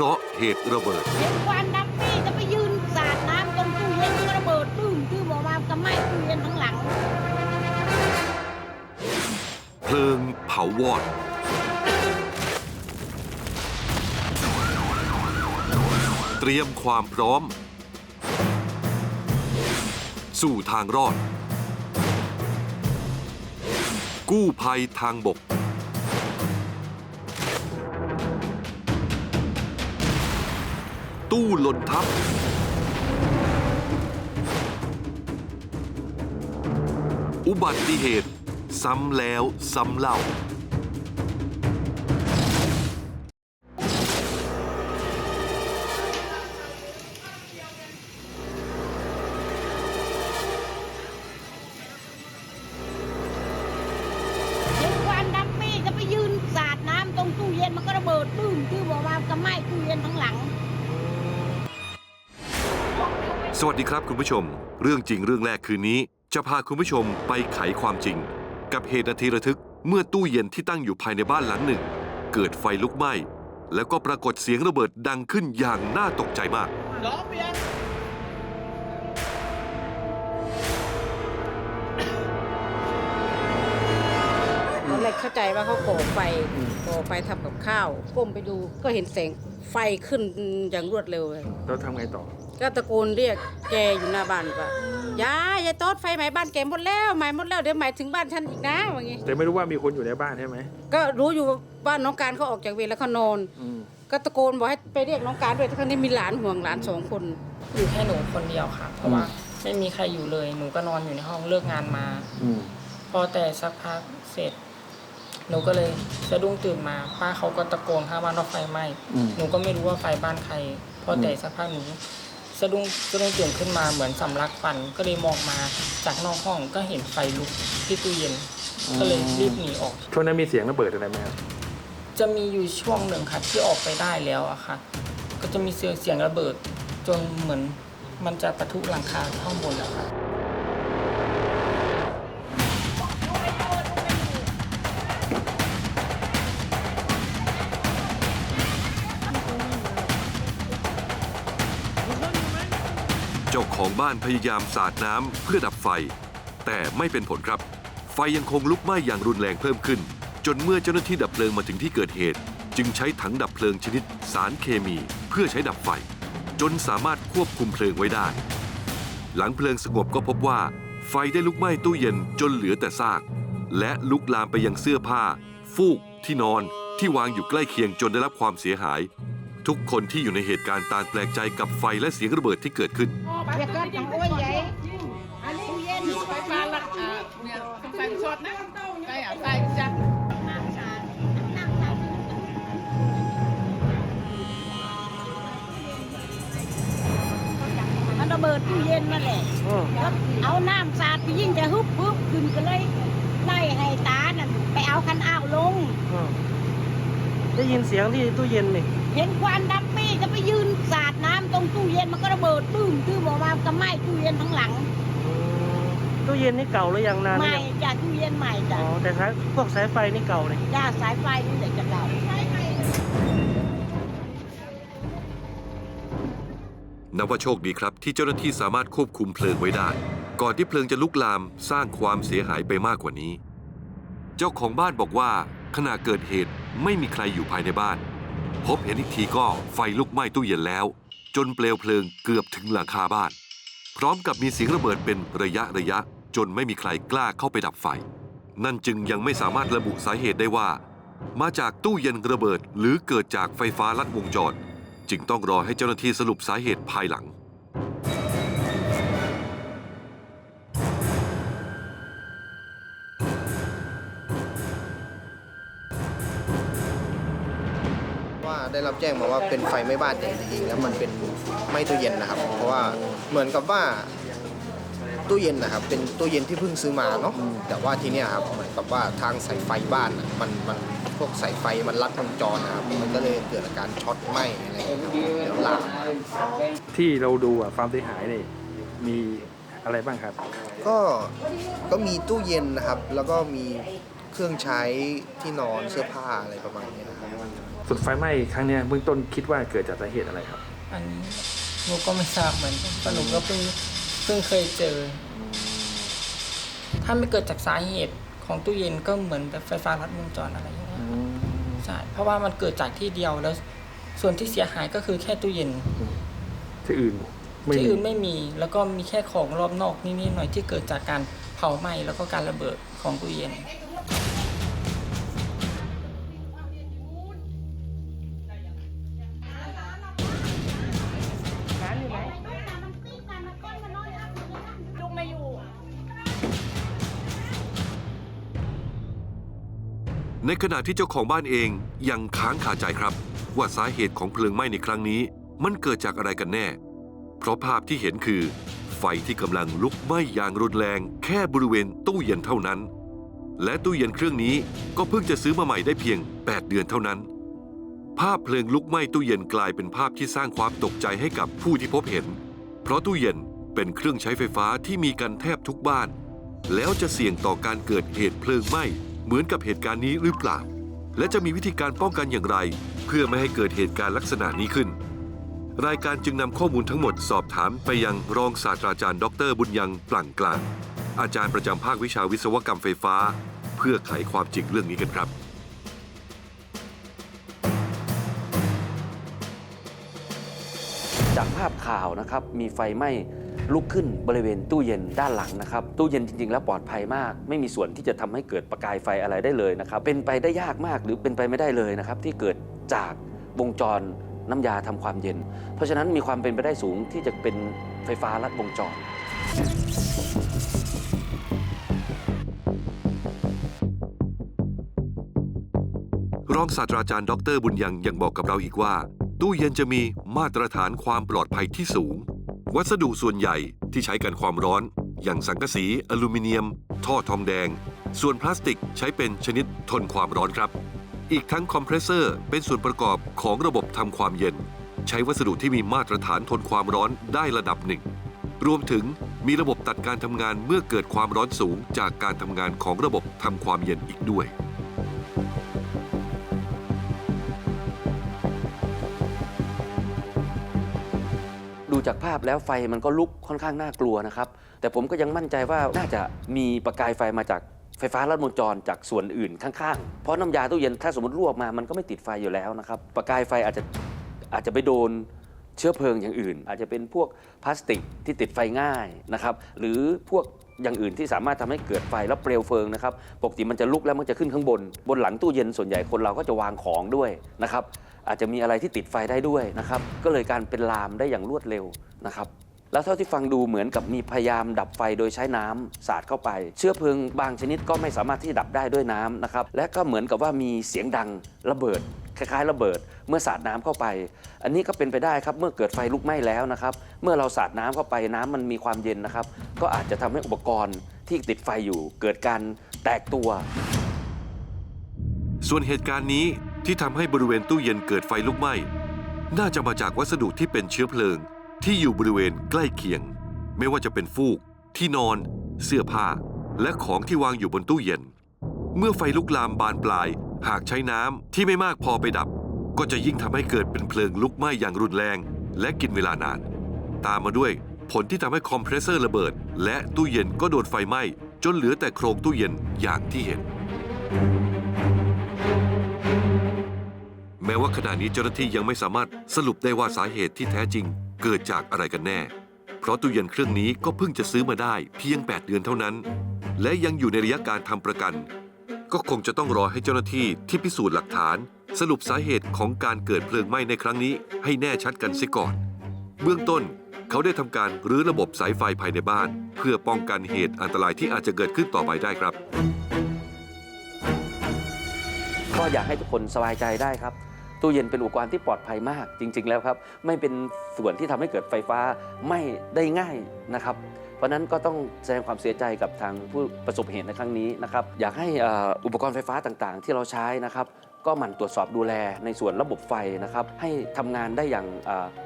เคราะห์เหตุระเบิด เห็นควันดำปีจะไปยืนสาดน้ำตรงตู้เย็นมันระเบิดตื้มตื้มออกมากับไหม้ตู้เย็นทั้งหลัง เพลิงเผาวอด เตรียมความพร้อม สู่ทางรอด กู้ภัยทางบก ตู้หล่นทับ อุบัติเหตุ ซ้ำแล้วซ้ำเล่าเห็นควันดำปีจะไปยืนสาดน้ำตรงตู้เย็นมันก็ระเบิดตื้มตื้มออกมากับไหม้ตู้เย็นทั้ง สวัสดีครับคุณผู้ชม เรื่องจริงเรื่องแรกคืนนี้ จะพาคุณผู้ชมไปไขความจริง กับเหตุนาทีระทึกเมื่อตู้เย็นที่ตั้งอยู่ภายในบ้านหลังหนึ่ง เกิดไฟลุกไหม้ แล้วก็ปรากฏเสียงระเบิดดังขึ้นอย่างน่าตกใจมากตอนแรกเข้าใจว่าเขาก่อไฟก่อไฟทำกับข้าวก้มไปดูก็เห็นแสงไฟขึ้นอย่างรวดเร็วเลย แล้วทำไงต่อ ก็ตะโกนเรียกแกอยู่หน้าบ้านว่ายายยายโต๊ดไฟไหม้บ้านแกหมดแล้วไหม้หมดแล้วเดี๋ยวไหม้ถึงบ้านฉันอีกนะว่างี้แต่ไม่รู้ว่ามีคนอยู่ในบ้านใช่ไหมก็รู้อยู่ว่าบ้านน้องการเขาออกจากเวรแล้วเขานอน อืมก็ตะโกนบอกให้ไปเรียกน้องการด้วยทั้งนี้มีหลานห่วงหลานสองคน อยู่แค่หนูคนเดียวค่ะ เพราะว่าไม่มีใครอยู่เลย หนูก็นอนอยู่ในห้องเลิกงานมา อืมพอแต่สักพักเสร็จ หนูก็เลยสะดุ้งตื่นมา ป้าเขาก็ตะโกนข้างบ้านว่าไฟไหม้ อืม หนูก็ไม่รู้ว่าไฟบ้านใคร พอแต่สักพักหนู สะดุ้งสะดุ้งตื่นขึ้นมาเหมือนสำลักฟันก็เลยมองมาจากนอกห้องก็เห็นไฟลุกที่ตู้เย็น ก็เลยรีบหนีออก ช่วงนั้นมีเสียงระเบิดอะไรไหมครับจะมีอยู่ช่วงหนึ่งค่ะที่ออกไปได้แล้วอะค่ะ ก็จะมีเสียงเสียงระเบิด จนเหมือนมันจะปะทุหลังคาข้างบนแล้วค่ะ ของบ้านพยายามสาดน้ำเพื่อดับไฟ แต่ไม่เป็นผลครับ ไฟยังคงลุกไหม้อย่างรุนแรงเพิ่มขึ้น จนเมื่อเจ้าหน้าที่ดับเพลิงมาถึงที่เกิดเหตุ จึงใช้ถังดับเพลิงชนิดสารเคมี เพื่อใช้ดับไฟ จนสามารถควบคุมเพลิงไว้ได้ หลังเพลิงสงบก็พบว่า ไฟได้ลุกไหม้ตู้เย็นจนเหลือแต่ซาก และลุกลามไปยังเสื้อผ้า ฟูกที่นอนที่วางอยู่ใกล้เคียงจนได้รับความเสียหาย ทุกคนที่อยู่ในเหตุการณ์ต่างแปลกใจกับไฟและเสียงระเบิดที่เกิดขึ้นเรียกก็จังอ้วนใหญ่อันนี้ตู้เย็นไฟฟ้าลัดอะเนี่ยไฟช็อตนะไฟอะไฟจ้ะมันระเบิดตู้เย็นนั่นแหละแล้วเอาน้ำสาดไปยิ่งจะฮึบฮึบขึ้นก็เลยไล่ให้ตานั่นไปเอาคันอ้าวลง ได้ยินเสียงที่ตู้เย็นไหม เห็นควันดำปีจะไปยืนสาดน้ำตรงตู้เย็นมันก็ระเบิดตื้มตื้มออกมากับไหม้ตู้เย็นทั้งหลังตู้เย็นนี่เก่าหรือยังนานหใหรือม่ยังจากตู้เย็นใหม่อ๋จ้ะอแต่สายพวกสายไฟนี่เก่าเลยจ้าสายไฟนี่แหละจะเก่า นับว่าโชคดีครับที่เจ้าหน้าที่สามารถควบคุมเพลิงไว้ได้ ก่อนที่เพลิงจะลุกลามสร้างความเสียหายไปมากกว่านี้ เจ้าของบ้านบอกว่าขณะเกิดเหตุไม่มีใครอยู่ภายในบ้าน พบเห็นอีกทีก็ไฟลุกไหม้ตู้เย็นแล้ว จนเปลวเพลิงเกือบถึงหลังคาบ้าน พร้อมกับมีเสียงระเบิดเป็นระยะระยะ จนไม่มีใครกล้าเข้าไปดับไฟ นั่นจึงยังไม่สามารถระบุสาเหตุได้ว่า มาจากตู้เย็นระเบิดหรือเกิดจากไฟฟ้าลัดวงจร จึงต้องรอให้เจ้าหน้าที่สรุปสาเหตุภายหลัง ได้รับแจ้งมาว่าเป็นไฟไหม้บ้านแต่จริงๆแล้วมันเป็นไหม้ตู้เย็นนะครับ เพราะว่าเหมือนกับว่าตู้เย็นนะครับ เป็นตู้เย็นที่เพิ่งซื้อมาเนาะแต่ว่าทีเนี้ยครับเหมือนกับว่าทางสายไฟบ้านน่ะมันมันพวกสายไฟมันลัดวงจรนะครับมันก็เลยเกิดอาการช็อตไหม้อะไรอย่างเงี้ยครับเดี๋ยวลามที่เราดูอะความเสียหายนี่มีอะไรบ้างครับ ก็ก็มีตู้เย็นนะครับ แล้วก็มีเครื่องใช้ที่นอนเสื้อผ้าอะไรประมาณนี้นะครับ สุดไฟไหม้ครั้งเนี้ยเบื้องต้นคิดว่าเกิดจากสาเหตุอะไรครับ อันนี้หนูก็ไม่ทราบเหมือนกันเพราะหนูก็เพิ่งเพิ่งเคยเจอ ถ้าไม่เกิดจากสาเหตุของตู้เย็นก็เหมือนแบบไฟฟ้าลัดวงจรอะไรอย่างเงี้ยใช่เพราะว่ามันเกิดจากที่เดียวแล้ว ส่วนที่เสียหายก็คือแค่ตู้เย็น ที่อื่นไม่ที่มีอื่นไม่มีแล้วก็มีแค่ของรอบนอกนิดๆหน่อยๆที่เกิดจากการเผาไหม้แล้วก็การระเบิดของตู้เย็น ในขณะที่เจ้าของบ้านเองยังค้างคาใจครับ ว่าสาเหตุของเพลิงไหม้ในครั้งนี้ มันเกิดจากอะไรกันแน่ เพราะภาพที่เห็นคือ ไฟที่กำลังลุกไหม้อย่างรุนแรง แค่บริเวณตู้เย็นเท่านั้น และตู้เย็นเครื่องนี้ก็เพิ่งจะซื้อมาใหม่ได้เพียง 8 เดือนเท่านั้น ภาพเพลิงลุกไหม้ตู้เย็นกลายเป็นภาพที่สร้างความตกใจให้กับผู้ที่พบเห็น เพราะตู้เย็นเป็นเครื่องใช้ไฟฟ้าที่มีกันแทบทุกบ้าน แล้วจะเสี่ยงต่อการเกิดเหตุเพลิงไหม้ เหมือนกับเหตุการณ์นี้หรือเปล่า และจะมีวิธีการป้องกันอย่างไร เพื่อไม่ให้เกิดเหตุการณ์ลักษณะนี้ขึ้น รายการจึงนำข้อมูลทั้งหมดสอบถามไปยังรองศาสตราจารย์ ดร บุญยังปลั่งกลาง อาจารย์ประจำภาควิชาวิศวกรรมไฟฟ้า เพื่อไขความจริงเรื่องนี้กันครับจากภาพข่าวนะครับมีไฟไหม้ ลุกขึ้นบริเวณตู้เย็นด้านหลังนะครับ ตู้เย็นจริง ๆ แล้วปลอดภัยมาก ไม่มีส่วนที่จะทำให้เกิดประกายไฟอะไรได้เลยนะครับ เป็นไปได้ยากมากหรือเป็นไปไม่ได้เลยนะครับ ที่เกิดจากวงจรน้ำยาทำความเย็น เพราะฉะนั้นมีความเป็นไปได้สูงที่จะเป็นไฟฟ้าลัดวงจร รองศาสตราจารย์ดรบุญยังยังบอกกับเราอีกว่า ตู้เย็นจะมีมาตรฐานความปลอดภัยที่สูง วัสดุส่วนใหญ่ที่ใช้กันความร้อน อย่างสังกะสี อลูมิเนียม ท่อทองแดง ส่วนพลาสติกใช้เป็นชนิดทนความร้อนครับ อีกทั้งคอมเพรสเซอร์เป็นส่วนประกอบของระบบทำความเย็น ใช้วัสดุที่มีมาตรฐานทนความร้อนได้ระดับหนึ่ง รวมถึงมีระบบตัดการทำงานเมื่อเกิดความร้อนสูงจากการทำงานของระบบทำความเย็นอีกด้วย ดูจากภาพแล้วไฟมันก็ลุกค่อนข้างน่ากลัวนะครับ แต่ผมก็ยังมั่นใจว่าน่าจะมีประกายไฟมาจากไฟฟ้าลัดวงจรจากส่วนอื่นข้างๆ เพราะน้ำยาตู้เย็นถ้าสมมติรั่วกมามันก็ไม่ติดไฟอยู่แล้วนะครับ ประกายไฟอาจจะอาจจะไปโดนเชื้อเพลิงอย่างอื่น อาจจะเป็นพวกพลาสติกที่ติดไฟง่ายนะครับ หรือพวกอย่างอื่นที่สามารถทำให้เกิดไฟแล้วเปลวเพลิงนะครับ ปกติมันจะลุกแล้วมันจะขึ้นข้างบน บนหลังตู้เย็นส่วนใหญ่คนเราก็จะวางของด้วยนะครับ อาจจะมีอะไรที่ติดไฟได้ด้วยนะครับ ก็เลยการเป็นลามได้อย่างรวดเร็วนะครับ แล้วเท่าที่ฟังดูเหมือนกับมีพยายามดับไฟโดยใช้น้ำสาดเข้าไป เชื้อเพลิงบางชนิดก็ไม่สามารถที่จะดับได้ด้วยน้ำนะครับ และก็เหมือนกับว่ามีเสียงดังระเบิดคล้ายๆ ระเบิด เมื่อสาดน้ำเข้าไป อันนี้ก็เป็นไปได้ครับเมื่อเกิดไฟลุกไหม้แล้วนะครับ เมื่อเราสาดน้ำเข้าไปน้ำมันมีความเย็นนะครับ ก็อาจจะทำให้อุปกรณ์ที่ติดไฟอยู่ เกิดการแตกตัว ส่วนเหตุการณ์นี้ ที่ทำให้บริเวณตู้เย็นเกิดไฟลุกไหม้ น่าจะมาจากวัสดุที่เป็นเชื้อเพลิง ที่อยู่บริเวณใกล้เคียง ไม่ว่าจะเป็นฟูก ที่นอน เสื้อผ้า และของที่วางอยู่บนตู้เย็น เมื่อไฟลุกลามบานปลาย หากใช้น้ำที่ไม่มากพอไปดับ ก็จะยิ่งทำให้เกิดเป็นเพลิงลุกไหม้อย่างรุนแรง และกินเวลานาน ตามมาด้วยผลที่ทำให้คอมเพรสเซอร์ระเบิด และตู้เย็นก็โดนไฟไหม้จนเหลือแต่โครงตู้เย็นอย่างที่เห็น แม้ว่าขณะนี้เจ้าหน้าที่ยังไม่สามารถสรุปได้ว่าสาเหตุที่แท้จริง เกิดจากอะไรกันแน่ เพราะตู้เย็นเครื่องนี้ก็เพิ่งจะซื้อมาได้เพียง 8 เดือนเท่านั้น และยังอยู่ในระยะการทำประกัน ก็คงจะต้องรอให้เจ้าหน้าที่ที่พิสูจน์หลักฐาน สรุปสาเหตุของการเกิดเพลิงไหม้ในครั้งนี้ ให้แน่ชัดกันเสียก่อน เบื้องต้นเขาได้ทำการรื้อระบบสายไฟภายในบ้าน เพื่อป้องกันเหตุอันตรายที่อาจจะเกิดขึ้นต่อไปได้ครับ ก็อยากให้ทุกคนสบายใจได้ครับ ตู้เย็นเป็นอุปกรณ์ที่ปลอดภัยมากจริง ๆ แล้วครับ ไม่เป็นส่วนที่ทำให้เกิดไฟฟ้าไหม่ได้ง่ายนะครับ เพราะฉะนั้นก็ต้องแสดงความเสียใจกับทางผู้ประสบเหตุในครั้งนี้นะครับ อยากให้อุปกรณ์ไฟฟ้าต่างๆ ที่เราใช้นะครับก็หมั่นตรวจสอบดูแลในส่วนระบบไฟนะครับ ให้ทำงานได้อย่าง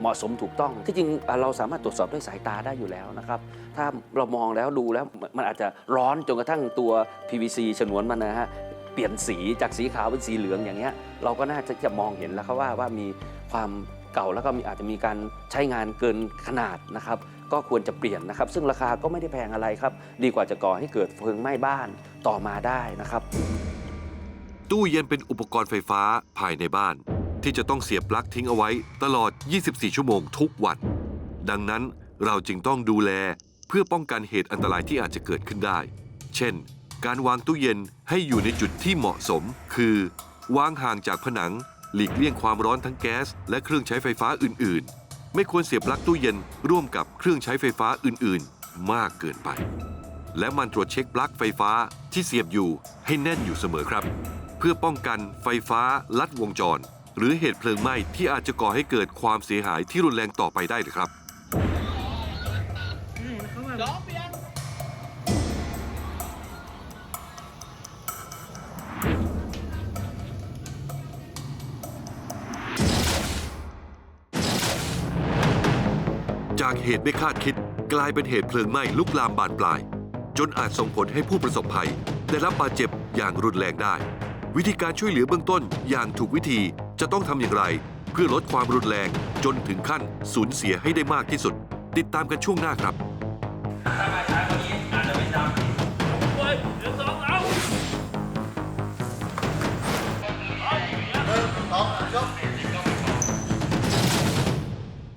เหมาะสมถูกต้อง ที่จริงเอ่อเราสามารถตรวจสอบด้วยสายตาได้อยู่แล้วนะครับ ถ้าเรามองแล้วดูแล้วมันอาจจะร้อนจนกระทั่งตัว PVC ฉนวนมันนะฮะ เปลี่ยนสีจากสีขาวเป็นสีเหลืองอย่างเงี้ยเราก็น่าจะจะมองเห็นแล้วครับว่าว่ามีความเก่าแล้วก็มีอาจจะมีการใช้งานเกินขนาดนะครับ ก็ควรจะเปลี่ยนนะครับ ซึ่งราคาก็ไม่ได้แพงอะไรครับ ดีกว่าจะก่อให้เกิดเพลิงไหม้บ้านต่อมาได้นะครับ ตู้เย็นเป็นอุปกรณ์ไฟฟ้าภายในบ้าน ที่จะต้องเสียบปลั๊กทิ้งเอาไว้ตลอด 24 ชั่วโมงทุกวัน ดังนั้นเราจึงต้องดูแลเพื่อป้องกันเหตุอันตรายที่อาจจะเกิดขึ้นได้ เช่น การวางตู้เย็นให้อยู่ในจุดที่เหมาะสม คือ วางห่างจากผนัง หลีกเลี่ยงความร้อนทั้งแก๊ส และเครื่องใช้ไฟฟ้าอื่น ๆ ไม่ควรเสียบปลั๊กตู้เย็นร่วมกับเครื่องใช้ไฟฟ้าอื่น ๆ มากเกินไป และมันตรวจเช็คปลั๊กไฟฟ้าที่เสียบอยู่ให้แน่นอยู่เสมอครับ เพื่อป้องกันไฟฟ้าลัดวงจร หรือเหตุเพลิงไหม้ที่อาจจะก่อให้เกิดความเสียหายที่รุนแรงต่อไปได้เลยครับ จากเหตุไม่คาดคิด กลายเป็นเหตุเพลิงไหม้ลุกลามบานปลาย จนอาจส่งผลให้ผู้ประสบภัย ได้รับบาดเจ็บอย่างรุนแรงได้ วิธีการช่วยเหลือเบื้องต้นอย่างถูกวิธีจะต้องทำอย่างไร เพื่อลดความรุนแรงจนถึงขั้นสูญเสียให้ได้มากที่สุด ติดตามกันช่วงหน้าครับ